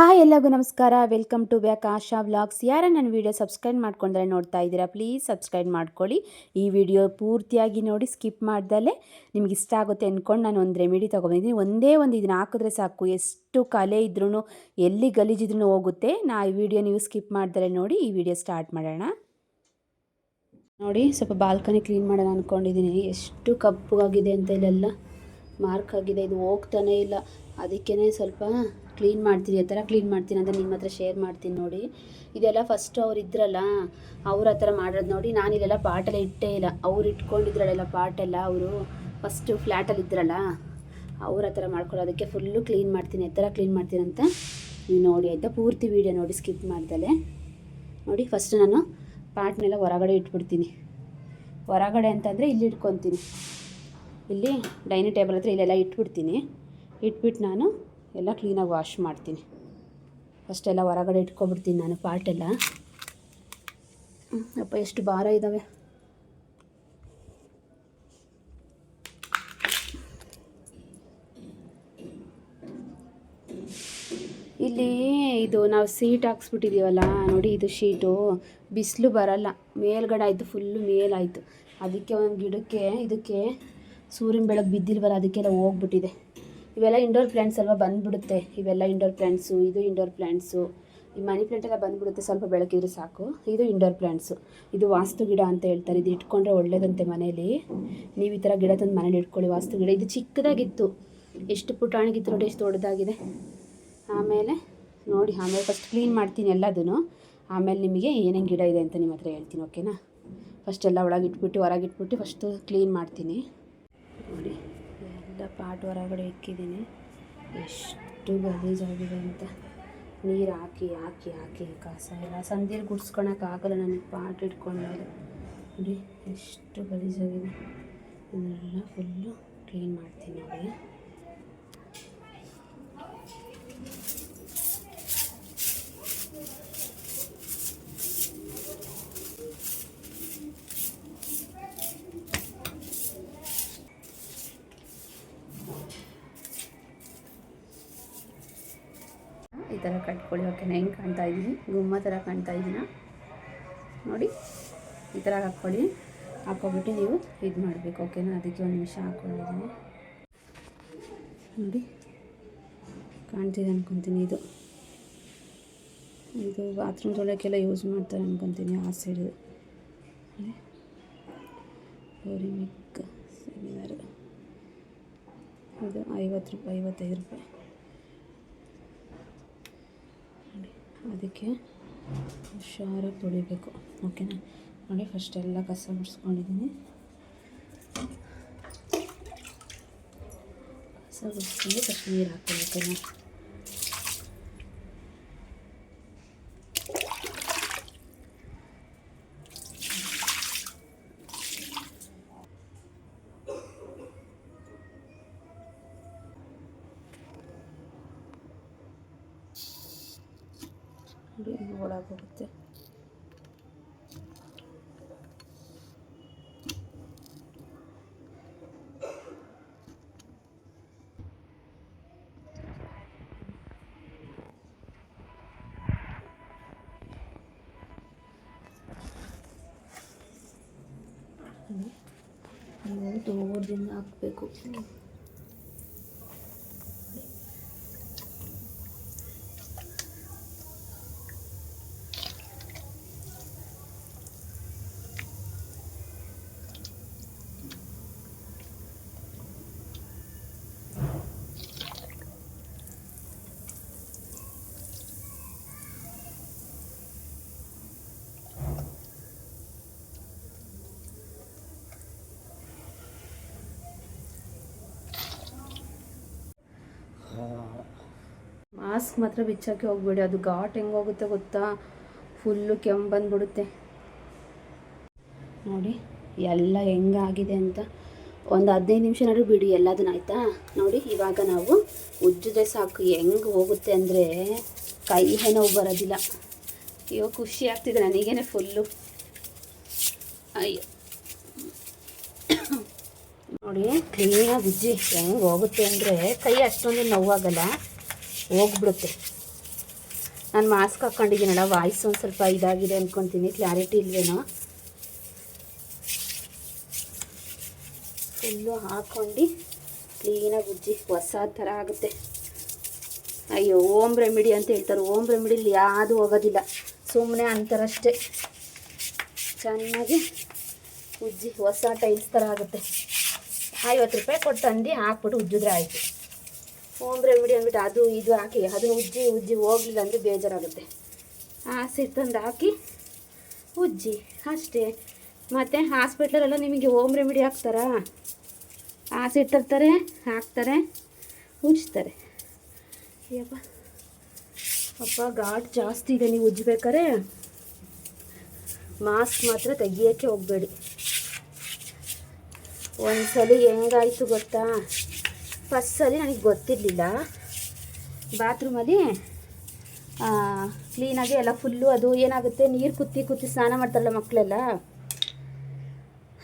Hi ಎಲ್ಲರಿಗೂ ನಮಸ್ಕಾರ. Welcome to back Asha vlogs ಯಾರ ನನ್ನ ವೀಡಿಯೋ ಸಬ್ಸ್ಕ್ರೈಬ್ ಮಾಡ್ಕೊಂಡ್ರೆ ನೋಡ್ತಾ ಇದ್ದೀರಾ ಪ್ಲೀಸ್ ಸಬ್ಸ್ಕ್ರೈಬ್ ಮಾಡ್ಕೊಳ್ಳಿ. ಈ ವಿಡಿಯೋ ಪೂರ್ತಿಯಾಗಿ ನೋಡಿ ಸ್ಕಿಪ್ ಮಾಡ್ದಲೇ ನಿಮ್ಗೆ ಇಷ್ಟ ಆಗುತ್ತೆ ಅಂದ್ಕೊಂಡು ನಾನು ಒಂದು ರೆಮಿಡಿ ತೊಗೊಂಡಿದ್ದೀನಿ. ಒಂದೇ ಒಂದು ಇದನ್ನ ಹಾಕಿದ್ರೆ ಸಾಕು. ಎಷ್ಟು ಕಲೆ ಇದ್ರೂ ಎಲ್ಲಿ ಗಲೀಜಿದ್ರು ಹೋಗುತ್ತೆ. ನಾ ಈ ವಿಡಿಯೋ ನೀವು ಸ್ಕಿಪ್ ಮಾಡ್ದಲೇ ನೋಡಿ, ಈ ವಿಡಿಯೋ ಸ್ಟಾರ್ಟ್ ಮಾಡೋಣ. ನೋಡಿ, ಸ್ವಲ್ಪ ಬಾಲ್ಕನಿ ಕ್ಲೀನ್ ಮಾಡೋಣ ಅಂದ್ಕೊಂಡಿದ್ದೀನಿ ಎಷ್ಟು ಕಪ್ಪಗಾಗಿದೆ ಅಂತ ಇಲ್ಲೆಲ್ಲ. ಮಾರ್ಕ್ ಆಗಿದೆ. ಇದು ಹೋಗ್ತಾನೇ ಇಲ್ಲ. ಅದಕ್ಕೇ ಸ್ವಲ್ಪ ಕ್ಲೀನ್ ಮಾಡ್ತೀನಿ ಆ ಥರ ಕ್ಲೀನ್ ಮಾಡ್ತೀನಿ ಅಂತ ನಿಮ್ಮ ಹತ್ರ ಶೇರ್ ಮಾಡ್ತೀನಿ ನೋಡಿ. ಇದೆಲ್ಲ ಫಸ್ಟು ಅವ್ರು ಇದ್ರಲ್ಲ, ಅವ್ರ ಹತ್ರ ಮಾಡೋದು ನೋಡಿ. ನಾನು ಇಲ್ಲೆಲ್ಲ ಪಾಟೆಲ್ಲ ಇಟ್ಟೇ ಇಲ್ಲ. ಅವ್ರು ಇಟ್ಕೊಂಡಿದ್ರಲ್ಲೆಲ್ಲ ಪಾಟೆಲ್ಲ ಅವರು ಫಸ್ಟು ಫ್ಲ್ಯಾಟಲ್ಲಿ ಇದ್ರಲ್ಲ, ಅವ್ರ ಹತ್ರ ಮಾಡ್ಕೊಳ್ಳೋದಕ್ಕೆ ಫುಲ್ಲು ಕ್ಲೀನ್ ಮಾಡ್ತೀನಿ. ಆ ಥರ ಕ್ಲೀನ್ ಮಾಡ್ತೀನಿ ಅಂತ ನೀವು ನೋಡಿ, ಆಯಿತಾ? ಪೂರ್ತಿ ವೀಡಿಯೋ ನೋಡಿ ಸ್ಕಿಪ್ ಮಾಡ್ದಲೆ. ನೋಡಿ ಫಸ್ಟ್ ನಾನು ಪಾಟ್ನೆಲ್ಲ ಹೊರಗಡೆ ಇಟ್ಬಿಡ್ತೀನಿ. ಹೊರಗಡೆ ಅಂತಂದರೆ ಇಲ್ಲಿ ಇಟ್ಕೊತೀನಿ. ಇಲ್ಲಿ ಡೈನಿಂಗ್ ಟೇಬಲ್ ಹತ್ರ ಇಲ್ಲೆಲ್ಲ ಇಟ್ಬಿಡ್ತೀನಿ. ಇಟ್ಬಿಟ್ಟು ನಾನು ಎಲ್ಲ ಕ್ಲೀನಾಗಿ ವಾಶ್ ಮಾಡ್ತೀನಿ. ಫಸ್ಟೆಲ್ಲ ಹೊರಗಡೆ ಇಟ್ಕೊಬಿಡ್ತೀನಿ ನಾನು ಪಾರ್ಟೆಲ್ಲ. ಅಪ್ಪ ಎಷ್ಟು ಭಾರ ಇದ್ದಾವೆ ಇಲ್ಲಿ ಇದು ನಾವು ಸೀಟ್ ಹಾಕ್ಸ್ಬಿಟ್ಟಿದ್ದೀವಲ್ಲ ನೋಡಿ ಇದು ಶೀಟು. ಬಿಸಿಲು ಬರಲ್ಲ, ಮೇಲ್ಗಡೆ ಆಯಿತು ಫುಲ್ಲು ಮೇಲಾಯಿತು. ಅದಕ್ಕೆ ಒಂದು ಗಿಡಕ್ಕೆ, ಇದಕ್ಕೆ ಸೂರ್ಯನ ಬೆಳಗ್ಗೆ ಬಿದ್ದಿಲ್ವಲ್ಲ, ಅದಕ್ಕೆಲ್ಲ ಹೋಗ್ಬಿಟ್ಟಿದೆ. ಇವೆಲ್ಲ ಇಂಡೋರ್ ಪ್ಲ್ಯಾಂಟ್ಸ್ ಅಲ್ವಾ? ಬಂದ್ಬಿಡುತ್ತೆ. ಇವೆಲ್ಲ ಇಂಡೋರ್ ಪ್ಲ್ಯಾಂಟ್ಸು ಇದು ಇಂಡೋರ್ ಪ್ಲ್ಯಾಂಟ್ಸು ಈ ಮನಿ ಪ್ಲಾಂಟ್ ಎಲ್ಲ ಬಂದ್ಬಿಡುತ್ತೆ, ಸ್ವಲ್ಪ ಬೆಳಕಿದ್ರೆ ಸಾಕು. ಇದು ಇಂಡೋರ್ ಪ್ಲ್ಯಾಂಟ್ಸು ಇದು ವಾಸ್ತು ಗಿಡ ಅಂತ ಹೇಳ್ತಾರೆ. ಇದು ಇಟ್ಕೊಂಡ್ರೆ ಒಳ್ಳೇದಂತೆ ಮನೇಲಿ. ನೀವು ಈ ಥರ ಗಿಡ ತಂದು ಮನೇಲಿ ಇಟ್ಕೊಳ್ಳಿ, ವಾಸ್ತು ಗಿಡ. ಇದು ಚಿಕ್ಕದಾಗಿತ್ತು. ಎಷ್ಟು ಪುಟಾಣಿಗಿತ್ತು ನೋಡಿ, ಎಷ್ಟು ದೊಡ್ಡದಾಗಿದೆ. ಆಮೇಲೆ ನೋಡಿ, ಆಮೇಲೆ ಫಸ್ಟ್ ಕ್ಲೀನ್ ಮಾಡ್ತೀನಿ ಎಲ್ಲದೂ ಆಮೇಲೆ ನಿಮಗೆ ಏನೇನು ಗಿಡ ಇದೆ ಅಂತ ನಿಮ್ಮ ಹತ್ರ ಹೇಳ್ತೀನಿ ಓಕೆನಾ ಫಸ್ಟ್ ಎಲ್ಲ ಒಳಗೆ ಇಟ್ಬಿಟ್ಟು ಹೊರಗೆ ಫಸ್ಟು ಕ್ಲೀನ್ ಮಾಡ್ತೀನಿ. ನೋಡಿ. ಪಾಟ್ ಹೊರಗಡೆ ಇಕ್ಕಿದ್ದೀನಿ. ಎಷ್ಟು ಗಲೀಜಾಗಿದೆ ಅಂತ. ನೀರು ಹಾಕಿ ಹಾಕಿ ಹಾಕಿ ಕಸ ಎಲ್ಲ. ಸಂಜೆಲಿ ಗುಡ್ಸ್ಕೊಳಕ್ಕಾಗಲ್ಲ ನನಗೆ ಪಾಟ್ ಇಟ್ಕೊಂಡ್ಮೇಲೆ ನೋಡಿ, ಎಷ್ಟು ಗಲೀಜಾಗಿದೆ ಇದನ್ನೆಲ್ಲ ಫುಲ್ಲು ಕ್ಲೀನ್ ಮಾಡ್ತೀನಿ ನೋಡಿ. ಈ ಥರ ಕಟ್ಕೊಳ್ಳಿ. ಓಕೆನಾ ಹೆಂಗೆ ಕಾಣ್ತಾ ಇದ್ದೀನಿ? ಗುಮ್ಮ ಥರ ಕಾಣ್ತಾ ಇದ್ದೀನ? ನೋಡಿ, ಈ ಥರ ಹಾಕ್ಕೊಳ್ಳಿ. ಹಾಕ್ಕೊಬಿಟ್ಟು ನೀವು ಇದು ಮಾಡಬೇಕು. ಓಕೆನಾ ಅದಕ್ಕೆ ಒಂದು ನಿಮಿಷ ಹಾಕ್ಕೊಂಡಿದ್ದೀನಿ. ನೋಡಿ, ಕಾಣ್ತಿದೆ ಅನ್ಕೊತೀನಿ ಇದು. ಇದು ಬಾತ್ರೂಮ್ ತೊಳೆಯೋಕ್ಕೆಲ್ಲ ಯೂಸ್ ಮಾಡ್ತಾರೆ ಅನ್ಕೊತೀನಿ ಆ ಸೈಡ್ ಮಿಕ್ ಸೆಮಿನಾರ್ ಇದು ಐವತ್ತು ರೂಪಾಯಿ, ಐವತ್ತೈದು ರೂಪಾಯಿ ನೋಡಿ ಅದಕ್ಕೆ ಹುಷಾರಾಗಿ ತೊಳಿಬೇಕು. ಓಕೆನಾ? ನೋಡಿ ಫಸ್ಟ್ ಎಲ್ಲ ಕಸ ಬಿಡಿಸ್ಕೊಂಡಿದ್ದೀನಿ ಕಸ ಬಿಡಿಸ್ಕೊಂಡು ಫಸ್ಟ್ ನೀರು ಹಾಕ್ಕೊಬೇಕಲ್ಲ ನೋಡಿ ಒಳಗೆ ಹೋಗುತ್ತೆ ನೀವು ದೂರದಿಂದ ಹಾಕಬೇಕು ಮಾಸ್ಕ್ ಮಾತ್ರ ಬಿಚ್ಚಾಕಿ ಹೋಗ್ಬೇಡಿ. ಅದು ಘಾಟ್ ಹೆಂಗೆ ಹೋಗುತ್ತೆ ಗೊತ್ತಾ? ಫುಲ್ಲು ಕೆಮ್ಮು ಬಂದ್ಬಿಡುತ್ತೆ. ನೋಡಿ, ಎಲ್ಲ ಹೆಂಗಾಗಿದೆ ಅಂತ. ಒಂದು ಹದಿನೈದು ನಿಮಿಷ ಬಿಡಿ, ಎಲ್ಲದನ್ನ ಆಯಿತಾ? ನೋಡಿ, ಇವಾಗ ನಾವು ಉಜ್ಜಿದ್ರೆ ಸಾಕು. ಹೆಂಗೆ ಹೋಗುತ್ತೆ ಅಂದರೆ ಕೈ ನೋವು ಬರೋದಿಲ್ಲ. ಅಯ್ಯೋ, ಖುಷಿ ಆಗ್ತಿದೆ ನನಗೇನೆ ಫುಲ್ಲು ಅಯ್ಯೋ. ನೋಡಿ ಕ್ಲೀನಾಗಿ ಉಜ್ಜಿ. ಹೆಂಗೆ ಹೋಗುತ್ತೆ ಅಂದರೆ ಕೈ ಅಷ್ಟೊಂದು ನೋವಾಗಲ್ಲ. ಹೋಗ್ಬಿಡುತ್ತೆ. ನಾನು ಮಾಸ್ಕ್ ಹಾಕ್ಕೊಂಡಿದ್ದೀನಲ್ಲ ವಾಯ್ಸ್ ಒಂದು ಸ್ವಲ್ಪ ಇದಾಗಿದೆ ಅಂದ್ಕೊತೀನಿ ಕ್ಲಾರಿಟಿ ಇಲ್ವೇನೋ. ಫುಲ್ಲು ಹಾಕ್ಕೊಂಡು ಕ್ಲೀನಾಗಿ ಉಜ್ಜಿ, ಹೊಸ ಥರ ಆಗುತ್ತೆ. ಅಯ್ಯೋ ಓಮ್ ರೆಮಿಡಿ ಅಂತ ಹೇಳ್ತಾರೆ. ಓಮ್ ರೆಮಿಡಿಲಿ ಯಾವುದು ಹೋಗೋದಿಲ್ಲ. ಸುಮ್ಮನೆ ಅಂತಾರಷ್ಟೇ. ಚೆನ್ನಾಗಿ ಉಜ್ಜಿ, ಹೊಸ ಟೈಲ್ಸ್ ಥರ ಆಗುತ್ತೆ. ಐವತ್ತು ರೂಪಾಯಿ ಕೊಟ್ಟು ತಂದು ಹಾಕ್ಬಿಟ್ಟು ಉಜ್ಜಿದ್ರೆ ಆಯಿತು. ಓಮ್ ರೆಮಿಡಿ ಅಂದ್ಬಿಟ್ಟು ಅದು ಇದು ಹಾಕಿ ಅದನ್ನು ಉಜ್ಜಿ ಉಜ್ಜಿ ಹೋಗ್ಲಿಲ್ಲ ಅಂದರೆ ಬೇಜಾರಾಗುತ್ತೆ. ಹಾಸಿ ತಂದು ಹಾಕಿ ಉಜ್ಜಿ, ಅಷ್ಟೇ. ಮತ್ತು ಹಾಸ್ಪಿಟ್ಲಲ್ಲೆಲ್ಲ ನಿಮಗೆ ಓಮ್ ರೆಮಿಡಿ ಹಾಕ್ತಾರಾ? ಹಾಸಿ ತರ್ತಾರೆ, ಹಾಕ್ತಾರೆ, ಉಜ್ತಾರೆ. ಅಯ್ಯಪ್ಪ ಅಪ್ಪ, ಘಾಟ್ ಜಾಸ್ತಿ ಇದೆ, ನೀವು ಉಜ್ಬೇಕಾರೆ ಮಾಸ್ಕ್ ಮಾತ್ರ ತೆಗಿಯೋಕ್ಕೆ ಹೋಗಬೇಡಿ. ಒಂದ್ಸಲಿ ಹೆಂಗಾಯಿತು ಗೊತ್ತಾ? ಫಸ್ಟ್ ಸರಿ ನನಗೆ ಗೊತ್ತಿರಲಿಲ್ಲ. ಬಾತ್ರೂಮಲ್ಲಿ ಕ್ಲೀನಾಗಿ ಎಲ್ಲ ಫುಲ್ಲು ಅದು ಏನಾಗುತ್ತೆ, ನೀರು ಕುತ್ತಿ ಕುತ್ತಿ ಸ್ನಾನ ಮಾಡ್ತಾರಲ್ಲ ಮಕ್ಕಳೆಲ್ಲ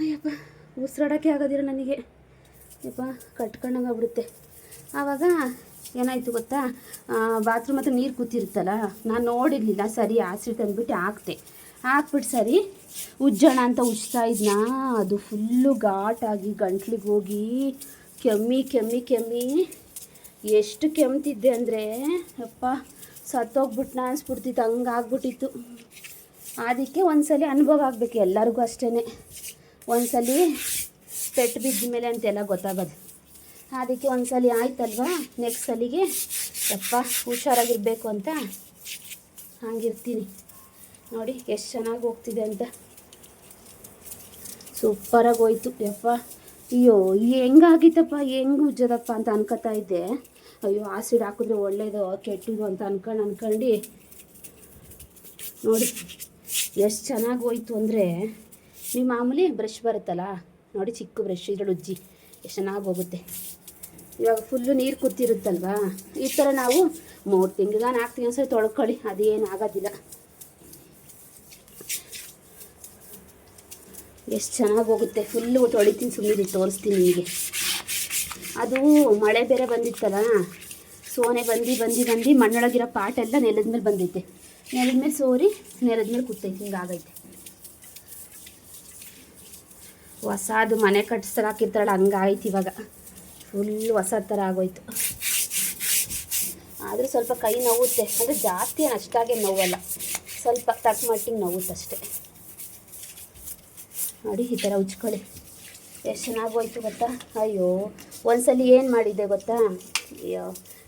ಅಯ್ಯಪ್ಪ ಉಸಿರಾಡೋಕ್ಕೆ ಆಗೋದಿಲ್ಲ ನನಗೆ. ಅಯ್ಯಪ್ಪ, ಕಟ್ಕೊಂಡಂಗೆ ಆಗ್ಬಿಡುತ್ತೆ. ಆವಾಗ ಏನಾಯಿತು ಗೊತ್ತಾ? ಬಾತ್ರೂಮ್ ಹತ್ರ ನೀರು ಕೂತಿರುತ್ತಲ್ಲ, ನಾನು ನೋಡಿರಲಿಲ್ಲ, ಸರಿ ಆಸಿಡ್ ತಂದ್ಬಿಟ್ಟು ಹಾಕ್ತೆ. ಹಾಕ್ಬಿಟ್ಟು ಸರಿ, ಉಜ್ಜೋಣ ಅಂತ ಉಜ್ತಾ ಇದ್ನಾ? ಅದು ಫುಲ್ಲು ಘಾಟಾಗಿ ಗಂಟ್ಲಿಗೆ ಹೋಗಿ ಕೆಮ್ಮಿ ಕೆಮ್ಮಿ ಕೆಮ್ಮಿ. ಎಷ್ಟು ಕೆಮ್ತಿದ್ದೆ ಅಂದರೆ, ಅಪ್ಪ, ಸತ್ತೋಗ್ಬಿಟ್ನ ಅನ್ಸ್ಬಿಡ್ತಿತ್ತು ಹಂಗೆ ಆಗ್ಬಿಟ್ಟಿತ್ತು ಅದಕ್ಕೆ ಒಂದ್ಸಲಿ ಅನುಭವ ಆಗಬೇಕು ಎಲ್ಲರಿಗೂ ಅಷ್ಟೇ ಒಂದ್ಸಲಿ ಪೆಟ್ಟು ಬಿದ್ದ ಮೇಲೆ ಅಂತೆಲ್ಲ ಗೊತ್ತಾಗೋದು. ಅದಕ್ಕೆ ಒಂದ್ಸಲಿ ಆಯ್ತಲ್ವಾ? ನೆಕ್ಸ್ಟ್ ಸಲಿಗೆ ಯಪ್ಪ ಹುಷಾರಾಗಿರಬೇಕು ಅಂತ ಹಂಗಿರ್ತೀನಿ. ನೋಡಿ, ಎಷ್ಟು ಚೆನ್ನಾಗಿ ಹೋಗ್ತಿದೆ ಅಂತ. ಸೂಪರಾಗಿ ಹೋಯ್ತು, ಯಪ್ಪ. ಅಯ್ಯೋ ಹೆಂಗಾಗಿತ್ತಪ್ಪ? ಹೆಂಗೆ ಉಜ್ಜದಪ್ಪ ಅಂತ ಅನ್ಕೋತಾ ಇದ್ದೆ. ಅಯ್ಯೋ ಆಸಿಡ್ ಹಾಕಿದ್ರೆ ಒಳ್ಳೇದು ಕೆಟ್ಟದು ಅಂತ ಅನ್ಕೊಂಡು ಅನ್ಕೊಂಡು. ನೋಡಿ, ಎಷ್ಟು ಚೆನ್ನಾಗಿ ಹೋಯ್ತು ಅಂದರೆ, ನೀವು ಮಾಮೂಲಿ ಬ್ರಷ್ ಬರುತ್ತಲ್ಲ, ನೋಡಿ ಚಿಕ್ಕ ಬ್ರಷ್ ಇದ್ರಲ್ಲಿ ಉಜ್ಜಿ, ಎಷ್ಟು ಚೆನ್ನಾಗಿ ಹೋಗುತ್ತೆ. ಇವಾಗ ಫುಲ್ಲು ನೀರು ಕೂತಿರುತ್ತಲ್ವಾ ಈ ಥರ ನಾವು ಮೂರು ತಿಂಗಳಿಗೆ ನಾಲ್ಕು ತಿಂಗಳು ಸರಿ ತೊಳ್ಕೊಳ್ಳಿ, ಅದೇನು ಆಗೋದಿಲ್ಲ. ಎಷ್ಟು ಚೆನ್ನಾಗಿ ಹೋಗುತ್ತೆ. ಫುಲ್ಲು ತೊಳಿತೀನಿ ಸುಮ್ಮನೆ ತೋರಿಸ್ತೀನಿ ನಿಮಗೆ. ಅದು ಮಳೆ ಬೇರೆ ಬಂದಿತ್ತಲ್ಲ, ಸೋನೆ ಬಂದು ಬಂದು ಬಂದು, ಮಣ್ಣೊಳಗಿರೋ ಪಾಟೆಲ್ಲ ನೆಲದ ಮೇಲೆ ಬಂದೈತೆ. ನೆಲದ ಮೇಲೆ ಸೋರಿ, ನೆಲದ ಮೇಲೆ ಕೂತೈತೆ ಹಿಂಗಾಗೈತೆ ಹೊಸದು ಮನೆ ಕಟ್ಸ್ತಾರೆ ಹಾಕಿರ್ತಾರಲ್ಲ ಹಂಗಾಯ್ತು ಇವಾಗ. ಫುಲ್ ಹೊಸ ಥರ ಆಗೋಯ್ತು. ಆದರೂ ಸ್ವಲ್ಪ ಕೈ ನೋವುತ್ತೆ. ಅಂದರೆ ಜಾಸ್ತಿ ಅಷ್ಟಾಗೆ ನೋವಲ್ಲ. ಸ್ವಲ್ಪ ತಕ್ಕ ಮಟ್ಟಿಗೆ ನೋವುತ್ತೆ ಅಷ್ಟೇ ನೋಡಿ ಈ ಥರ ಉಜ್ಕೊಳ್ಳಿ. ಎಷ್ಟು ಚೆನ್ನಾಗಿ ಹೋಯ್ತು ಗೊತ್ತಾ? ಅಯ್ಯೋ, ಒಂದ್ಸಲಿ ಏನು ಮಾಡಿದ್ದೆ ಗೊತ್ತಾ? ಅಯ್ಯೋ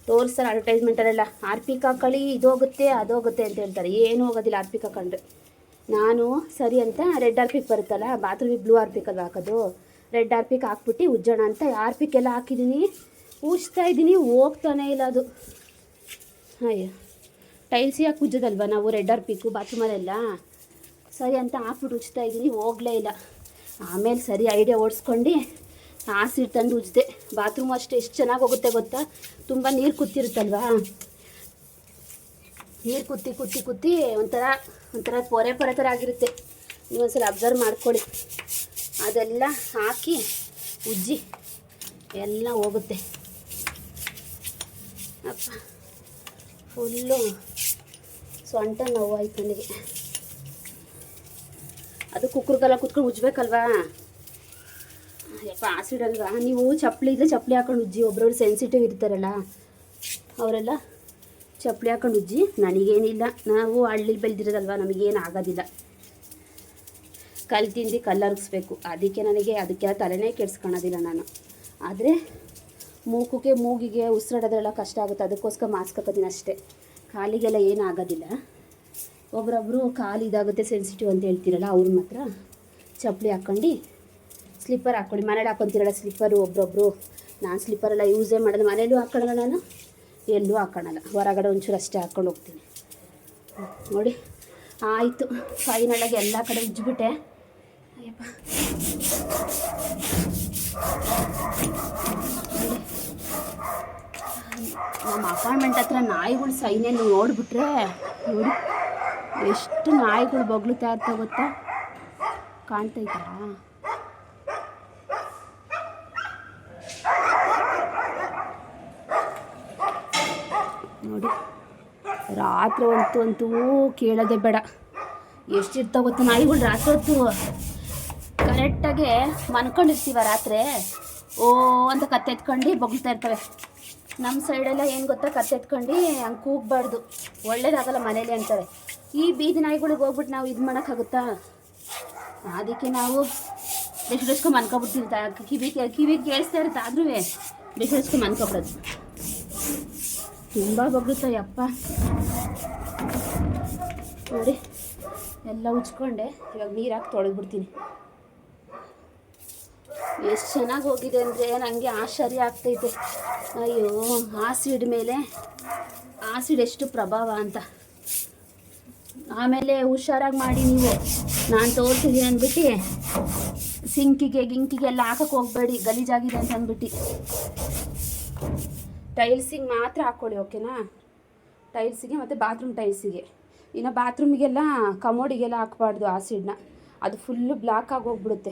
ತೋರಿಸ್ತಾರೆ ಅಡ್ವರ್ಟೈಸ್ಮೆಂಟಲ್ಲೆಲ್ಲ ಆರ್ಪಿಕ್ ಹಾಕೊಳ್ಳಿ ಇದೋಗುತ್ತೆ ಅದೋಗುತ್ತೆ ಅಂತ ಹೇಳ್ತಾರೆ. ಏನೂ ಹೋಗೋದಿಲ್ಲ ಆರ್ಪಿಕ್ ಹಾಕೊಂಡ್ರೆ ನಾನು ಸರಿ ಅಂತ ರೆಡ್ ಆರ್ಪಿಕ್ ಬರುತ್ತಲ್ಲ ಬಾತ್ರೂಮಿಗೆ ಬ್ಲೂ ಆರ್ಪಿಕ್ ಅಲ್ವಾ ಹಾಕೋದು? ರೆಡ್ ಆರ್ಪಿಕ್ ಹಾಕ್ಬಿಟ್ಟು ಉಜ್ಜೋಣ ಅಂತ ಆರ್ಪಿಕ್ ಎಲ್ಲ ಹಾಕಿದ್ದೀನಿ ಉಜ್ತಾ ಇದ್ದೀನಿ ಹೋಗ್ತಾನೆ ಇಲ್ಲ ಅದು. ಅಯ್ಯೋ ಟೈಲ್ಸಿ ಹಾಕಿ ಉಜ್ಜೋದಲ್ವ ನಾವು ರೆಡ್ ಆರ್ಪಿಕ್ಕು ಬಾತ್ರೂಮಲ್ಲೆಲ್ಲ ಸರಿ ಅಂತ ಹಾಕ್ಬಿಟ್ಟು ಉಜ್ತಾ ಇದ್ದೀನಿ, ಹೋಗಲೇ ಇಲ್ಲ. ಆಮೇಲೆ ಸರಿ ಐಡಿಯಾ ಓಡಿಸ್ಕೊಂಡು ಹಾಸಿಟ್ಟು ತಂದು ಉಜ್ದೆ. ಬಾತ್ರೂಮ್ ಅಷ್ಟೇ ಎಷ್ಟು ಚೆನ್ನಾಗಿ ಹೋಗುತ್ತೆ ಗೊತ್ತಾ? ತುಂಬ ನೀರು ಕುತ್ತಿರುತ್ತಲ್ವಾ? ನೀರು ಕುತ್ತಿ ಕುತ್ತಿ ಕುತ್ತಿ ಒಂಥರ ಒಂಥರ ಪೊರೆ ಪೊರೆ ಥರ ಆಗಿರುತ್ತೆ. ನೀವು ಒಂದ್ಸಲ ಅಬ್ಸರ್ವ್ ಮಾಡ್ಕೊಳ್ಳಿ. ಅದೆಲ್ಲ ಹಾಕಿ ಉಜ್ಜಿ, ಎಲ್ಲ ಹೋಗುತ್ತೆ. ಅಪ್ಪ ಫುಲ್ಲು ಸೊಂಟ ನೋವು ಆಯ್ತು ನನಗೆ. ಅದು ಕುಕ್ಕರ್ಗೆಲ್ಲ ಕುತ್ಕೊಂಡು ಉಜ್ಬೇಕಲ್ವಾ ಯಪ್ಪ ಆಸಿಡ್ ಅಲ್ವಾ? ನೀವು ಚಪ್ಪಲಿ ಇದ್ದರೆ ಚಪ್ಪಲಿ ಹಾಕೊಂಡು ಉಜ್ಜಿ ಒಬ್ರೊಬ್ರು ಸೆನ್ಸಿಟಿವ್ ಇರ್ತಾರಲ್ಲ, ಅವರೆಲ್ಲ ಚಪ್ಪಲಿ ಹಾಕೊಂಡು ಉಜ್ಜಿ, ನನಗೇನಿಲ್ಲ. ನಾವು ಹಳ್ಳಿಲಿ ಬೆಳೆದಿರೋದಲ್ವ, ನಮಗೇನು ಆಗೋದಿಲ್ಲ. ಕಲ್ಲು ತಿಂದು ಕಲ್ಲರ್ಗಿಸ್ಬೇಕು ಅದಕ್ಕೆ ನನಗೆ, ಅದಕ್ಕೆಲ್ಲ ತಲೆನೇ ಕೆಡ್ಸ್ಕೊಳೋದಿಲ್ಲ ನಾನು. ಆದರೆ ಮೂಗುಗೆ ಮೂಗಿಗೆ ಉಸಿರಾಡೋದ್ರೆಲ್ಲ ಕಷ್ಟ ಆಗುತ್ತೆ. ಅದಕ್ಕೋಸ್ಕರ ಮಾಸ್ಕ್ ಹಾಕೋತೀನಿ ಅಷ್ಟೇ. ಕಾಲಿಗೆಲ್ಲ ಏನೂ ಆಗೋದಿಲ್ಲ. ಒಬ್ರೊಬ್ಬರು ಕಾಲು ಇದಾಗುತ್ತೆ ಸೆನ್ಸಿಟಿವ್ ಅಂತ ಹೇಳ್ತೀರಲ್ಲ, ಅವ್ರು ಮಾತ್ರ ಚಪ್ಪಲಿ ಹಾಕ್ಕೊಂಡು ಸ್ಲಿಪ್ಪರ್ ಹಾಕ್ಕೊಳ್ಳಿ ಮನೇಲಿ ಹಾಕ್ಕೊತೀರಲ್ಲ ಸ್ಲಿಪ್ಪರು ಒಬ್ರೊಬ್ಬರು ನಾನು ಸ್ಲಿಪ್ಪರೆಲ್ಲ ಯೂಸೇ ಮಾಡೋದು ಮನೇಲೂ ಹಾಕ್ಕೊಳ್ಳಲ್ಲ ನಾನು? ಎಲ್ಲೂ ಹಾಕ್ಕೊಳಲ್ಲ ಹೊರಗಡೆ ಒಂಚೂರು ಅಷ್ಟೇ ಹಾಕ್ಕೊಂಡು ಹೋಗ್ತೀನಿ. ನೋಡಿ, ಆಯಿತು. ಫೈನಲಾಗಿ ಎಲ್ಲ ಕಡೆ ಉಜ್ಜಿಬಿಟ್ಟೆ. ಅಯ್ಯಪ್ಪ. ನಮ್ಮ ಅಪಾರ್ಟ್ಮೆಂಟ್ ಹತ್ರ ನಾಯಿಗಳು ಸೈನೇ ನೋಡಿಬಿಟ್ರೆ ನೋಡಿ. ಎಷ್ಟು ನಾಯಿಗಳು ಬಗ್ಳುತ್ತಾ ಇರ್ತಾ ಗೊತ್ತಾ? ಕಾಣ್ತೈತಾ? ನೋಡಿ, ರಾತ್ರಿ ಹೊತ್ತು ಅಂತೂ ಕೇಳೋದೇ ಬೇಡ. ಎಷ್ಟಿರ್ತಾವ ಗೊತ್ತಾ? ನಾಯಿಗಳು ರಾತ್ರಿ ಹೊತ್ತು ಕರೆಕ್ಟಾಗಿ ಮನ್ಕೊಂಡಿರ್ತೀವ ರಾತ್ರಿ? ಓ ಅಂತ ಕತ್ತೆ ಎತ್ಕೊಂಡು ಬಗ್ತಾ ಇರ್ತವೆ ನಮ್ಮ ಸೈಡೆಲ್ಲ ಏನು ಗೊತ್ತಾ? ಕತ್ತೆ ಎತ್ಕೊಂಡು ಹಂಗೆ ಕೂಗಬಾರ್ದು. ಒಳ್ಳೇದಾಗಲ್ಲ ಮನೇಲಿ ಅಂತಾರೆ. ಈ ಬೀದಿ ನಾಯಿಗಳಿಗೆ ಹೋಗ್ಬಿಟ್ಟು ನಾವು ಇದು ಮಾಡೋಕ್ಕಾಗುತ್ತಾ ಅದಕ್ಕೆ ನಾವು ಬೆಸ್ಕೊಂಡು ಮನ್ಕೊಬಿಡ್ತೀವಿ ಕಿವಿ ಕಿವಿ ಕೇಳಿಸ್ತಾ ಇರುತ್ತೆ ಆದ್ರೂ ಬೆಸ್ಕೊಂಡು ಮನ್ಕೊಬಿಡೋದು. ತುಂಬ ಅಪ್ಪ. ನೋಡಿ, ಎಲ್ಲ ಉಜ್ಕೊಂಡೆ. ಇವಾಗ ನೀರು ಹಾಕಿ ತೊಳೆದ್ಬಿಡ್ತೀನಿ. ಎಷ್ಟು ಚೆನ್ನಾಗಿ ಹೋಗಿದೆ ಅಂದರೆ ನನಗೆ ಆಶ್ಚರ್ಯ ಆಗ್ತೈತೆ. ಅಯ್ಯೋ ಆಸಿಡ್ ಮೇಲೆ ಆಸಿಡ್ ಎಷ್ಟು ಪ್ರಭಾವ ಅಂತ. ಆಮೇಲೆ ಹುಷಾರಾಗಿ ಮಾಡಿ ನೀವು. ನಾನು ತೋರಿಸಿದ್ದೀನಿ ಅಂದ್ಬಿಟ್ಟು ಸಿಂಕಿಗೆ ಗಿಂಕಿಗೆ ಎಲ್ಲ ಹಾಕಕ್ಕೆ ಹೋಗಬೇಡಿ, ಗಲೀಜಾಗಿದೆ ಅಂತ ಅಂದ್ಬಿಟ್ಟು. ಟೈಲ್ಸಿಗೆ ಮಾತ್ರ ಹಾಕ್ಕೊಳ್ಳಿ ಓಕೆನಾ? ಟೈಲ್ಸಿಗೆ ಮತ್ತು ಬಾತ್ರೂಮ್ ಟೈಲ್ಸಿಗೆ. ಇನ್ನು ಬಾತ್ರೂಮಿಗೆಲ್ಲ ಕಮೋಡಿಗೆಲ್ಲ ಹಾಕ್ಬಾರ್ದು ಆಸಿಡ್ನ. ಅದು ಫುಲ್ಲು ಬ್ಲಾಕ್ ಆಗಿ ಹೋಗ್ಬಿಡುತ್ತೆ.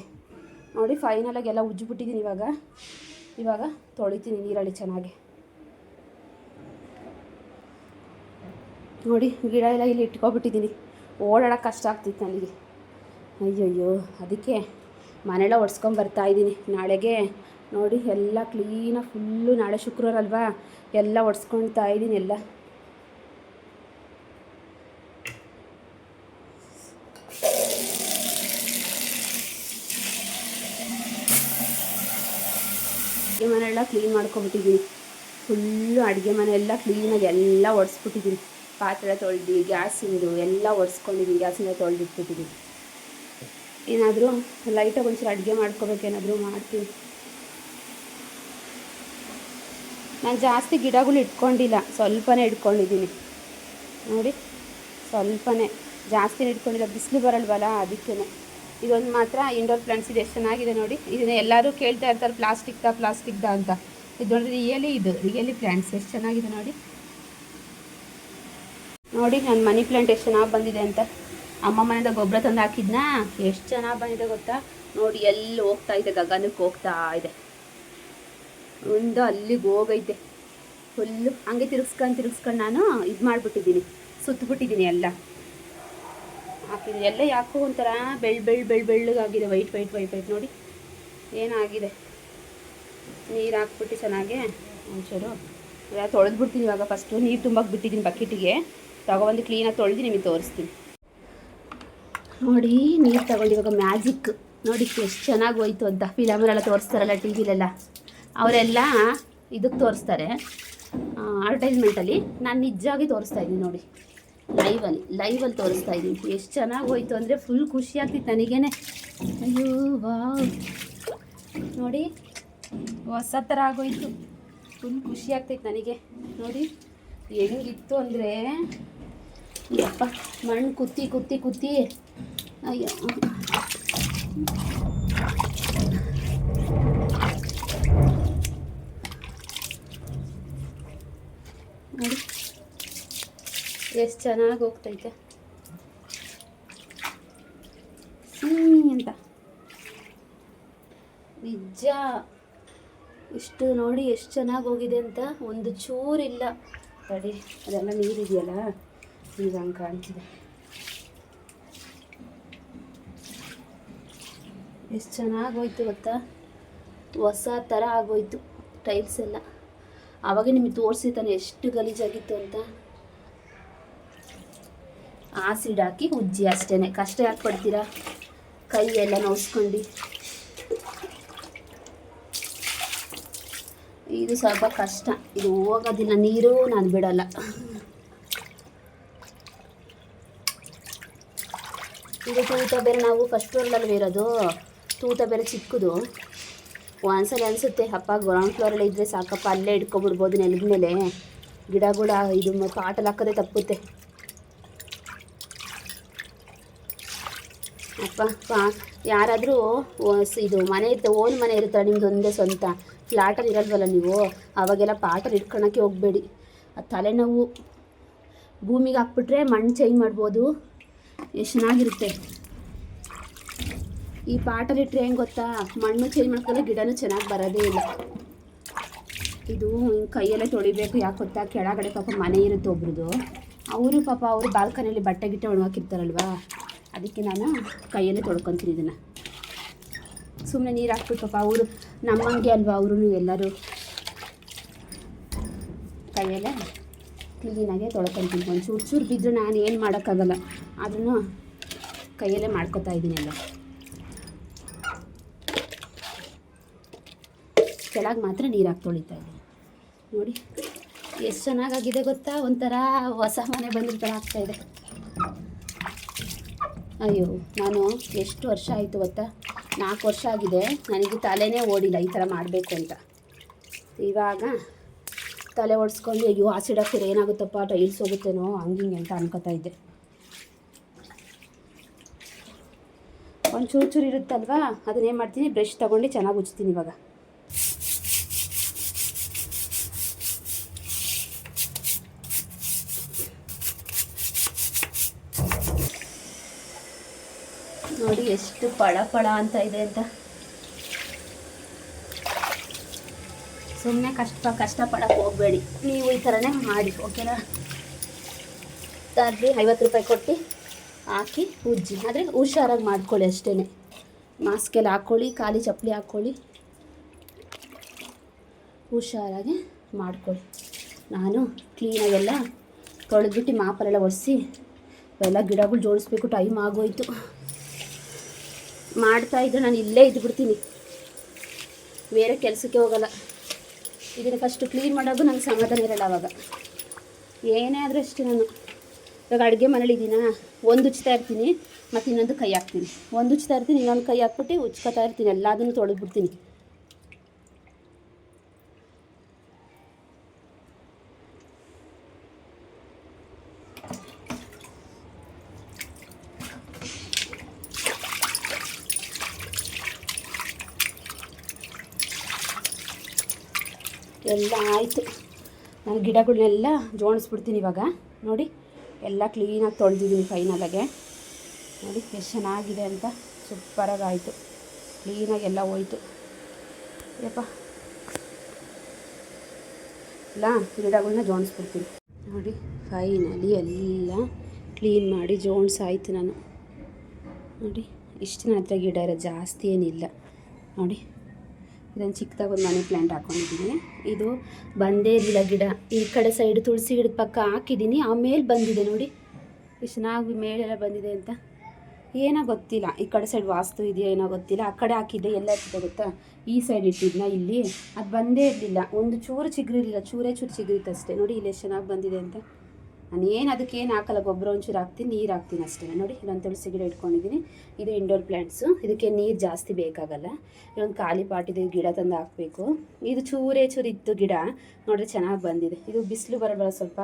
ನೋಡಿ ಫೈನಲಾಗಿ ಎಲ್ಲ ಉಜ್ಜಿಬಿಟ್ಟಿದ್ದೀನಿ ಇವಾಗ. ಇವಾಗ ತೊಳಿತೀನಿ ನೀರಲ್ಲಿ ಚೆನ್ನಾಗಿ. ನೋಡಿ, ಗಿಡ ಎಲ್ಲ ಇಲ್ಲಿ ಇಟ್ಕೊಬಿಟ್ಟಿದ್ದೀನಿ. ಓಡಾಡೋಕೆ ಕಷ್ಟ ಆಗ್ತಿತ್ತು ನನಗೆ. ಅಯ್ಯಯ್ಯೋ, ಅದಕ್ಕೆ ಮನೆಲ್ಲ ಒಡ್ಸ್ಕೊಂಡು ಬರ್ತಾ ಇದ್ದೀನಿ. ನಾಳೆಗೆ ನೋಡಿ, ಎಲ್ಲ ಕ್ಲೀನಾಗಿ ಫುಲ್ಲು ನಾಳೆ ಶುಕ್ರವಾರ ಅಲ್ವಾ? ಎಲ್ಲ ಒಡ್ಸ್ಕೊಳ್ತಾ ಇದ್ದೀನಿ ಎಲ್ಲ. ಅಡುಗೆ ಕ್ಲೀನ್ ಮಾಡ್ಕೊಬಿಟ್ಟಿದ್ದೀನಿ. ಫುಲ್ಲು ಅಡುಗೆ ಮನೆ ಎಲ್ಲ ಕ್ಲೀನಾಗಿ ಎಲ್ಲ ಒರೆಸ್ಬಿಟ್ಟಿದ್ದೀನಿ ಪಾತ್ರೆ ತೊಳೆದು ಗ್ಯಾಸಿಂದು ಎಲ್ಲ ಒರೆಸ್ಕೊಂಡಿದ್ದೀನಿ ಗ್ಯಾಸಿಂದ ತೊಳೆದಿಟ್ಬಿಟ್ಟಿದ್ದೀನಿ ಏನಾದರೂ ಲೈಟಾಗಿ ಒಂಚೂರು ಅಡುಗೆ ಮಾಡ್ಕೋಬೇಕೇನಾದರೂ ಮಾಡ್ತೀನಿ. ನಾನು ಜಾಸ್ತಿ ಗಿಡಗಳು ಇಟ್ಕೊಂಡಿಲ್ಲ, ಸ್ವಲ್ಪನೇ ಇಟ್ಕೊಂಡಿದ್ದೀನಿ ನೋಡಿ, ಸ್ವಲ್ಪನೇ. ಜಾಸ್ತಿ ಇಟ್ಕೊಂಡಿಲ್ಲ, ಬಿಸಿಲು ಬರಲ್ವಲ್ಲ ಅದಕ್ಕೇ ಇದೊಂದು ಮಾತ್ರ ಇಂಡೋರ್ ಪ್ಲಾಂಟ್ಸ್ ಇದು ಎಷ್ಟು ಚೆನ್ನಾಗಿದೆ ನೋಡಿ. ಇದನ್ನ ಎಲ್ಲರೂ ಕೇಳ್ತಾ ಇರ್ತಾರೆ, ಪ್ಲಾಸ್ಟಿಕ್ದ ಪ್ಲಾಸ್ಟಿಕ್ದ ಅಂತ. ಇದು ನೋಡಿದ್ರೆ ರಿಯಲಿ ಇದು, ರಿಯಲಿ ಪ್ಲಾಂಟ್ಸ್ ಎಷ್ಟು ಚೆನ್ನಾಗಿದೆ ನೋಡಿ. ನೋಡಿ ನನ್ನ ಮನಿ ಪ್ಲಾಂಟ್ ಎಷ್ಟು ಚೆನ್ನಾಗಿ ಬಂದಿದೆ ಅಂತ. ಅಮ್ಮ ಮನೆಯಿಂದ ಗೊಬ್ಬರ ತಂದು ಹಾಕಿದ್ನಾ? ಎಷ್ಟು ಚೆನ್ನಾಗಿ ಬಂದಿದೆ ಗೊತ್ತಾ? ನೋಡಿ, ಎಲ್ಲಿ ಹೋಗ್ತಾ ಇದೆ, ಗಗನಕ್ಕೆ ಹೋಗ್ತಾ ಇದೆ. ಒಂದು ಅಲ್ಲಿಗೆ ಹೋಗೈತೆ. ಫುಲ್ಲು ಹಂಗೆ ತಿರುಗಿಸ್ಕೊಂಡು ತಿರುಗಿಸ್ಕೊಂಡು ನಾನು ಇದು ಮಾಡಿಬಿಟ್ಟಿದ್ದೀನಿ. ಸುತ್ತಬಿಟ್ಟಿದ್ದೀನಿ ಎಲ್ಲ. ಹಾಕಿದ್ದೀನಿ. ಎಲ್ಲ ಯಾಕೋ ಒಂಥರ ಬೆಳ್ ಬೆಳ್ ಬೆಳ್, ಬೆಳ್ಳಗಾಗಿದೆ. ವೈಟ್ ವೈಟ್ ವೈಟ್ ವೈಟ್ ನೋಡಿ, ಏನಾಗಿದೆ? ನೀರು ಹಾಕ್ಬಿಟ್ಟು ಚೆನ್ನಾಗೆ ಒಂಚೂರು ತೊಳೆದ್ಬಿಡ್ತೀನಿ ಇವಾಗ. ಫಸ್ಟು ನೀರು ತುಂಬಕ್ಕೆ ಬಿಟ್ಟಿದ್ದೀನಿ ಬಕೆಟಿಗೆ ತಗೊಬಂದು ಕ್ಲೀನಾಗಿ ತೊಳೆದು ನಿಮಗೆ ತೋರಿಸ್ತೀನಿ. ನೋಡಿ, ನೀರು ತಗೊಂಡು ಇವಾಗ ಮ್ಯಾಜಿಕ್ ನೋಡಿ, ಎಷ್ಟು ಚೆನ್ನಾಗಿ ಹೋಯ್ತು ಅಂತ. ಫಿಲಮರೆಲ್ಲ ತೋರಿಸ್ತಾರಲ್ಲ ಟಿ ವಿಲೆಲ್ಲ ಅವರೆಲ್ಲ ಇದಕ್ಕೆ ತೋರಿಸ್ತಾರೆ. ಅಡ್ವರ್ಟೈಸ್ಮೆಂಟಲ್ಲಿ ನಾನು ನಿಜವಾಗಿ ತೋರಿಸ್ತಾ ಇದ್ದೀನಿ ನೋಡಿ. ಲೈವಲ್ಲಿ ಲೈವಲ್ಲಿ ತೋರಿಸ್ತಾ ಇದ್ದೀನಿ. ಎಷ್ಟು ಚೆನ್ನಾಗಿ ಹೋಯ್ತು ಅಂದರೆ ಫುಲ್ ಖುಷಿ ಆಗ್ತಿತ್ತು ನನಗೇನೆ. ಅಯ್ಯೋ ವಾ ನೋಡಿ, ಹೊಸ ಥರ ಆಗೋಯ್ತು. ಫುಲ್ ಖುಷಿ ಆಗ್ತೈತೆ ನನಗೆ. ನೋಡಿ, ಹೆಂಗಿತ್ತು ಅಂದರೆ ಯಪ್ಪ, ಮಣ್ಣು ಕುತ್ತಿ ಕುತ್ತಿ ಕುತ್ತಿ. ಅಯ್ಯೋ. ನೋಡಿ. ಎಷ್ಟು ಚೆನ್ನಾಗಿ ಹೋಗ್ತೈತೆ. ಅಂತ. ನಿಜ. ಇಷ್ಟು ನೋಡಿ ಎಷ್ಟು ಚೆನ್ನಾಗಿ ಹೋಗಿದೆ ಅಂತ. ಒಂದು ಚೂರಿಲ್ಲ. ತಡಿ, ಅದೆಲ್ಲ ನೀರಿದೆಯಲ್ಲ? ಈಗ ಹಂಗೆ ಕಾಣ್ತಿದೆ. ಎಷ್ಟು ಚೆನ್ನಾಗಿ ಹೋಯ್ತು ಗೊತ್ತಾ? ಹೊಸ ಥರ ಆಗೋಯ್ತು ಟೈಲ್ಸ್ ಎಲ್ಲ. ಆವಾಗ ನಿಮಗೆ ತೋರಿಸಿ ತಾನೆ ಎಷ್ಟು ಗಲೀಜಾಗಿತ್ತು ಅಂತ. ಆಸಿಡ್ ಹಾಕಿ ಉಜ್ಜಿ ಅಷ್ಟೇ ಕಷ್ಟ ಯಾಕೆ ಪಡ್ತೀರಾ? ಕೈ ಎಲ್ಲ ನೋಡ್ಸ್ಕೊಂಡು ಇದು ಸ್ವಲ್ಪ ಕಷ್ಟ. ಇದು ಹೋಗೋದಿಲ್ಲ, ನೀರು ನಾನು ಬಿಡಲ್ಲ. ಇದು ತೂತ ಬೇರೆ ನಾವು ಫಸ್ಟ್ ಫ್ಲೋರ್ನಲ್ಲಿ ಇರೋದು ತೂತ ಬೇರೆ ಚಿಕ್ಕದು. ಒಂದ್ಸಲ ಅನಿಸುತ್ತೆ, ಅಪ್ಪ ಗ್ರೌಂಡ್ ಫ್ಲೋರಲ್ಲಿ ಇದ್ದರೆ ಸಾಕಪ್ಪ, ಅಲ್ಲೇ ಇಟ್ಕೊಬಿಡ್ಬೋದು ನೆಲದ ಮೇಲೆ. ಗಿಡಗಳ ಇದು ಪಾಟಲ್ಲಿ ಹಾಕೋದೇ ತಪ್ಪುತ್ತೆ. ಅಪ್ಪ ಯಾರಾದರೂ ಇದು ಮನೆ ಇರುತ್ತೆ ಓನ್ ಮನೆ ಇರುತ್ತಲ್ಲ ನಿಮ್ದು ಒಂದೇ ಸ್ವಂತ? ಫ್ಲ್ಯಾಟಲ್ಲಿ ಇರಲ್ವಲ್ಲ ನೀವು? ಅವಾಗೆಲ್ಲ ಪಾಟಲ್ಲಿ ಇಟ್ಕೊಳಕ್ಕೆ ಹೋಗಬೇಡಿ. ಆ ತಲೆನೋವು ಭೂಮಿಗೆ ಹಾಕ್ಬಿಟ್ರೆ ಮಣ್ಣು ಚೇಂಜ್ ಮಾಡ್ಬೋದು. ಎಷ್ಟು ಚೆನ್ನಾಗಿರುತ್ತೆ ಈ ಪಾಟಲ್ಲಿ ಇಟ್ಟರೆ ಹೆಂಗೆ ಗೊತ್ತಾ? ಮಣ್ಣು ಚೇಂಜ್ ಮಾಡ್ಕೊಳ್ಳೋ ಗಿಡನೂ ಚೆನ್ನಾಗಿ ಬರೋದೇ ಇಲ್ಲ. ಇದು ಕೈಯಲ್ಲೇ ತೊಳಿಬೇಕು, ಯಾಕೆ ಗೊತ್ತಾ? ಕೆಳಗಡೆ ಪಾಪ ಮನೆ ಇರುತ್ತೆ ಒಬ್ರದ್ದು ಅವರು ಪಾಪ ಅವರು ಬಾಲ್ಕನಿಯಲ್ಲಿ ಬಟ್ಟೆ ಗಿಟ್ಟೆ ಒಣಗಾಕಿರ್ತಾರಲ್ವಾ? ಅದಕ್ಕೆ ನಾನು ಕೈಯಲ್ಲೇ ತೊಳ್ಕೊತೀನಿ ಇದನ್ನು. ಸುಮ್ಮನೆ ನೀರು ಹಾಕ್ಬಿಟ್ಟು ಪಾಪ ಅವರು ನಮ್ಮಂಗೆ ಅಲ್ವಾ ಅವರು ಎಲ್ಲರೂ? ಕೈಯಲ್ಲೇ ಕ್ಲೀನಾಗೆ ತೊಳ್ಕೊತೀನಿ. ಒಂದು ಚೂರು ಚೂರು ಬಿದ್ದರೂ ನಾನು ಏನು ಮಾಡೋಕ್ಕಾಗಲ್ಲ. ಆದ್ರೂ ಕೈಯಲ್ಲೇ ಮಾಡ್ಕೊತಾ ಇದ್ದೀನಿ ಎಲ್ಲ. ಕೆಳಗೆ ಮಾತ್ರ ನೀರು ಹಾಕಿ ತೊಳಿತಾ ಇದ್ದೀನಿ. ನೋಡಿ, ಎಷ್ಟು ಚೆನ್ನಾಗಾಗಿದೆ ಗೊತ್ತಾ? ಒಂಥರ ಹೊಸ ಮನೆ ಬಂದಿರೋ ಥರ ಆಗ್ತಾಯಿದೆ ಅಯ್ಯೋ, ನಾನು ಎಷ್ಟು ವರ್ಷ ಆಯಿತು ಗೊತ್ತಾ? ನಾಲ್ಕು ವರ್ಷ ಆಗಿದೆ, ನನಗೆ ತಲೆನೇ ಓಡಿಲ್ಲ ಈ ಥರ ಮಾಡಬೇಕು ಅಂತ. ಇವಾಗ ತಲೆ ಓಡಿಸ್ಕೊಂಡು ಅಯ್ಯೋ ಆಸಿಡ್ ಹಾಕಿದ್ರೆ ಏನಾಗುತ್ತಪ್ಪ? ಟೈಲ್ಸ್ ಹೋಗುತ್ತೇನೋ? ಹಂಗಿಂಗೆ ಅಂತ ಅನ್ಕೋತಾ ಇದ್ದೆ. ಒಂದು ಚೂರು ಚೂರು ಇರುತ್ತಲ್ವಾ? ಅದನ್ನೇನು ಮಾಡ್ತೀನಿ ಬ್ರಷ್ ತೊಗೊಂಡು ಚೆನ್ನಾಗಿ ಉಜ್ತೀನಿ ಇವಾಗ. ನೋಡಿ ಎಷ್ಟು ಪಳ ಪಳ ಅಂತ ಇದೆ ಅಂತ. ಸುಮ್ಮನೆ ಕಷ್ಟ ಕಷ್ಟಪಡಕ್ಕೆ ಹೋಗಬೇಡಿ. ನೀವು ಈ ಥರನೇ ಮಾಡಿ ಓಕೆನಾ ಐವತ್ತು ರೂಪಾಯಿ ಕೊಟ್ಟು ಹಾಕಿ ಉಜ್ಜಿ. ಆದರೆ ಹುಷಾರಾಗಿ ಮಾಡ್ಕೊಳ್ಳಿ ಅಷ್ಟೇ ಮಾಸ್ಕೆಲ್ಲ ಹಾಕ್ಕೊಳ್ಳಿ ಖಾಲಿ ಚಪ್ಪಲಿ ಹಾಕ್ಕೊಳ್ಳಿ ಹುಷಾರಾಗಿ ಮಾಡ್ಕೊಳ್ಳಿ. ನಾನು ಕ್ಲೀನಾಗೆಲ್ಲ ತೊಳೆದ್ಬಿಟ್ಟು ಮಾಪರೆಲ್ಲ ಒರೆಸಿ, ಎಲ್ಲ ಗಿಡಗಳು ಜೋಡಿಸ್ಬೇಕು ಟೈಮ್ ಆಗೋಯ್ತು. ಮಾಡ್ತಾ ಇದ್ದರೆ ನಾನು ಇಲ್ಲೇ ಇದ್ಬಿಡ್ತೀನಿ. ಬೇರೆ ಕೆಲಸಕ್ಕೆ ಹೋಗಲ್ಲ. ಇದನ್ನು ಫಸ್ಟ್ ಕ್ಲೀನ್ ಮಾಡೋದು ನಂಗೆ ಸಮಾಧಾನ ಇರಲ್ಲ ಅವಾಗ. ಏನೇ ಆದರೂ ಅಷ್ಟೇ ನಾನು. ಇವಾಗ ಅಡುಗೆ ಮನೇಲಿ ಇದ್ದೀನಾ ಒಂದು ಉಚ್ತಾ ಇರ್ತೀನಿ, ಮತ್ತು ಇನ್ನೊಂದು ಕೈ ಹಾಕ್ತೀನಿ. ಒಂದು ಉಚ್ತಾ ಇರ್ತೀನಿ, ಇನ್ನೊಂದು ಕೈ ಹಾಕ್ಬಿಟ್ಟು ಉಚ್ಕೋತಾ ಇರ್ತೀನಿ, ಎಲ್ಲದನ್ನು ತೊಳೆದ್ಬಿಡ್ತೀನಿ. ಎಲ್ಲ ಆಯಿತು. ನಾನು ಗಿಡಗಳನ್ನೆಲ್ಲ ಜೋಡಿಸ್ಬಿಡ್ತೀನಿ ಇವಾಗ. ನೋಡಿ. ಎಲ್ಲ ಕ್ಲೀನಾಗಿ ತೊಳೆದಿದ್ದೀನಿ ಫೈನಲಾಗೆ ನೋಡಿ ಎಷ್ಟು ಚೆನ್ನಾಗಿದೆ ಅಂತ ಸೂಪರಾಗಿ ಆಯಿತು. ಕ್ಲೀನಾಗಿ ಎಲ್ಲ ಹೋಯ್ತು. ಯಪ್ಪ. ಎಲ್ಲ ಗಿಡಗಳನ್ನ ಜೋಡಿಸ್ಬಿಡ್ತೀನಿ. ನೋಡಿ ಫೈನಲಿ ಎಲ್ಲ ಕ್ಲೀನ್ ಮಾಡಿ ಜೋಡಿಸಾಯ್ತು ನಾನು. ನೋಡಿ, ಇಷ್ಟು ನನ್ನ ಹತ್ರ ಗಿಡ ಇರೋ ಜಾಸ್ತಿ ಏನಿಲ್ಲ. ನೋಡಿ. ಇದೊಂದು ಚಿಕ್ಕದಾಗ ಒಂದು ಮನಿ ಪ್ಲ್ಯಾಂಟ್ ಹಾಕೊಂಡಿದ್ದೀನಿ ಇದು ಬಂದೇ ಇರಲಿಲ್ಲ ಗಿಡ. ಈ ಕಡೆ ಸೈಡ್ ತುಳಸಿ ಗಿಡದ ಪಕ್ಕ ಹಾಕಿದ್ದೀನಿ ಆಮೇಲೆ ಬಂದಿದೆ ನೋಡಿ. ಎಷ್ಟು ಚೆನ್ನಾಗಿ ಮೇಲೆಲ್ಲ ಬಂದಿದೆ ಅಂತ. ಏನೋ ಗೊತ್ತಿಲ್ಲ. ಈ ಕಡೆ ಸೈಡ್ ವಾಸ್ತು ಇದೆಯೋ ಏನೋ ಗೊತ್ತಿಲ್ಲ. ಆ ಕಡೆ ಹಾಕಿದ್ದೆ, ಎಲ್ಲ ಗೊತ್ತಾ? ಈ ಸೈಡ್ ಇಟ್ಟಿದ್ನ ಇಲ್ಲಿ. ಅದು ಬಂದೇ ಇರಲಿಲ್ಲ. ಒಂದು ಚೂರು ಚಿಗುರಿರಲಿಲ್ಲ. ಚೂರೇ ಚೂರು ಚಿಗುರಿತ್ತು ಅಷ್ಟೇ. ನೋಡಿ, ಇಲ್ಲಿ ಎಷ್ಟು ಚೆನ್ನಾಗಿ ಬಂದಿದೆ ಅಂತ. ನಾನು ಏನು ಅದಕ್ಕೆ ಏನು ಹಾಕಲ್ಲ, ಗೊಬ್ಬರ ಒಂಚೂರು ಹಾಕ್ತೀನಿ, ನೀರು ಹಾಕ್ತೀನಿ ಅಷ್ಟೇ. ನೋಡಿ, ಇಲ್ಲೊಂದು ತುಳಸಿ ಗಿಡ ಇಟ್ಕೊಂಡಿದ್ದೀನಿ ಇದು ಇಂಡೋರ್ ಪ್ಲ್ಯಾಂಟ್ಸು ಇದಕ್ಕೆ ನೀರು ಜಾಸ್ತಿ ಬೇಕಾಗಲ್ಲ. ಇಲ್ಲೊಂದು ಖಾಲಿ ಪಾಟಿದು ಗಿಡ ತಂದು ಹಾಕಬೇಕು. ಇದು ಚೂರೇ ಚೂರು ಇತ್ತು ಗಿಡ. ನೋಡಿದ್ರೆ ಚೆನ್ನಾಗಿ ಬಂದಿದೆ. ಇದು ಬಿಸಿಲು ಬರಬಾರ ಸ್ವಲ್ಪ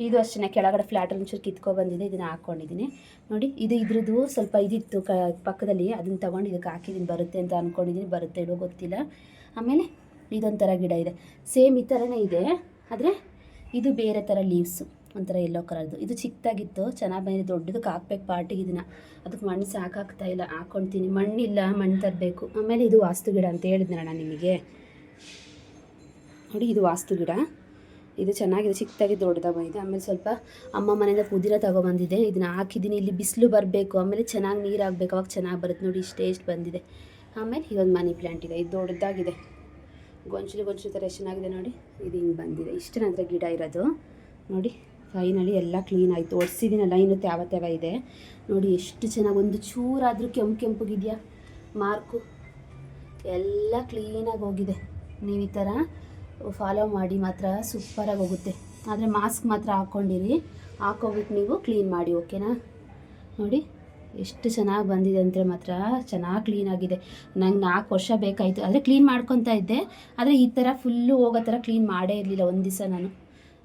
ಇದು ಅಷ್ಟೇ. ಕೆಳಗಡೆ ಫ್ಲ್ಯಾಟಲ್ಲಿ ಒಂಚೂರು ಕಿತ್ಕೊ ಬಂದಿದೆ ಇದನ್ನು ಹಾಕ್ಕೊಂಡಿದ್ದೀನಿ ನೋಡಿ, ಇದು ಇದ್ರದ್ದು ಸ್ವಲ್ಪ ಇದಿತ್ತು. ಕ, ಪಕ್ಕದಲ್ಲಿ ಅದನ್ನು ತೊಗೊಂಡು ಇದಕ್ಕೆ ಹಾಕಿದ್ದೀನಿ ಬರುತ್ತೆ ಅಂತ ಅಂದ್ಕೊಂಡಿದ್ದೀನಿ ಬರುತ್ತೆ ಇಡೋ ಗೊತ್ತಿಲ್ಲ. ಆಮೇಲೆ ಇದೊಂಥರ ಗಿಡ ಇದೆ. ಸೇಮ್ ಈ ಥರನೇ ಇದೆ. ಆದರೆ ಇದು ಬೇರೆ ಥರ ಲೀವ್ಸು ಒಂಥರ ಎಲ್ಲೋ ಕಲರ್ದು ಇದು ಚಿಕ್ಕದಾಗಿತ್ತು, ಚೆನ್ನಾಗಿ ಬಂದಿದೆ, ದೊಡ್ಡದಕ್ಕೆ ಹಾಕ್ಬೇಕು ಪಾರ್ಟಿಗೆ ಇದನ್ನು. ಅದಕ್ಕೆ ಮಣ್ಣು ಸಾಕಾಗ್ತಾ ಇಲ್ಲ ಹಾಕ್ಕೊಳ್ತೀನಿ ಮಣ್ಣಿಲ್ಲ, ಮಣ್ಣು ತರಬೇಕು. ಆಮೇಲೆ ಇದು ವಾಸ್ತು ಗಿಡ ಅಂತ ಹೇಳಿದ್ನಲ್ಲ ನಾನು ನಿಮಗೆ. ನೋಡಿ, ಇದು ವಾಸ್ತು ಗಿಡ. ಇದು ಚೆನ್ನಾಗಿದೆ, ಚಿಕ್ಕದಾಗಿ, ದೊಡ್ಡದಾಗ ಬಂದಿದೆ. ಆಮೇಲೆ ಸ್ವಲ್ಪ ಅಮ್ಮ ಮನೆಯಿಂದ ಪುದೀನ ತಗೊಬಂದಿದೆ. ಇದನ್ನ ಹಾಕಿದ್ದೀನಿ. ಇಲ್ಲಿ ಬಿಸಿಲು ಬರಬೇಕು. ಆಮೇಲೆ ಚೆನ್ನಾಗಿ ನೀರು ಆಗಬೇಕು ಅವಾಗ ಚೆನ್ನಾಗಿ ಬರುತ್ತೆ. ನೋಡಿ, ಇಷ್ಟು ಎಷ್ಟು ಬಂದಿದೆ. ಆಮೇಲೆ ಇದೊಂದು ಮನಿ ಪ್ಲ್ಯಾಂಟ್ ಇದೆ. ಇದು ದೊಡ್ಡದಾಗಿದೆ. ಗೊಂಚಲು ಗೊಂಚಲು ಥರ ಚೆನ್ನಾಗಿದೆ ನೋಡಿ. ಇದು ಹಿಂಗೆ ಬಂದಿದೆ. ಇಷ್ಟು ನಂತರ ಗಿಡ ಇರೋದು. ನೋಡಿ. ಫೈನಲಿ ಎಲ್ಲ ಕ್ಲೀನ್ ಆಯಿತು. ಒರೆಸಿದ್ದೀನಲ್ಲ ಇನ್ನೂ ತ್ಯಾವ ತ್ಯಾವ ಇದೆ. ನೋಡಿ ಎಷ್ಟು ಚೆನ್ನಾಗಿ ಒಂದು ಚೂರಾದರೂ ಕೆಂಪು ಕೆಂಪಗಿದೆಯಾ? ಮಾರ್ಕು ಎಲ್ಲ ಕ್ಲೀನಾಗಿ ಹೋಗಿದೆ. ನೀವು ಈ ಥರ ಫಾಲೋ ಮಾಡಿ ಮಾತ್ರ ಸೂಪರಾಗಿ ಹೋಗುತ್ತೆ. ಆದರೆ ಮಾಸ್ಕ್ ಮಾತ್ರ ಹಾಕ್ಕೊಂಡಿರಿ ಹಾಕೋಬಿಟ್ಟು ನೀವು ಕ್ಲೀನ್ ಮಾಡಿ ಓಕೆನಾ ನೋಡಿ ಎಷ್ಟು ಚೆನ್ನಾಗಿ ಬಂದಿದೆ ಅಂದರೆ ಮಾತ್ರ ಚೆನ್ನಾಗಿ ಕ್ಲೀನ್ ಆಗಿದೆ. ನಂಗೆ ನಾಲ್ಕು ವರ್ಷ ಬೇಕಾಯಿತು. ಆದರೆ ಕ್ಲೀನ್ ಮಾಡ್ಕೊತಾ ಇದ್ದೆ. ಆದರೆ ಈ ಥರ ಫುಲ್ಲು ಹೋಗೋ ಥರ ಕ್ಲೀನ್ ಮಾಡೇ ಇರಲಿಲ್ಲ ಒಂದು ದಿವಸ ನಾನು.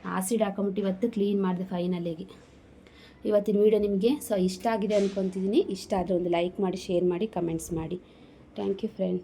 ಆಸಿಡ್ ಹಾಕೊಂಬಿಟ್ಟು ಇವತ್ತು ಕ್ಲೀನ್ ಮಾಡಿದೆ ಫೈನಲಿಗೆ ಇವತ್ತಿನ ವೀಡಿಯೋ ನಿಮಗೆ ಸೊ ಇಷ್ಟ ಆಗಿದೆ ಅಂದ್ಕೊತಿದ್ದೀನಿ ಇಷ್ಟ ಆದರೆ ಒಂದು ಲೈಕ್ ಮಾಡಿ ಶೇರ್ ಮಾಡಿ ಕಮೆಂಟ್ಸ್ ಮಾಡಿ. Thank you friend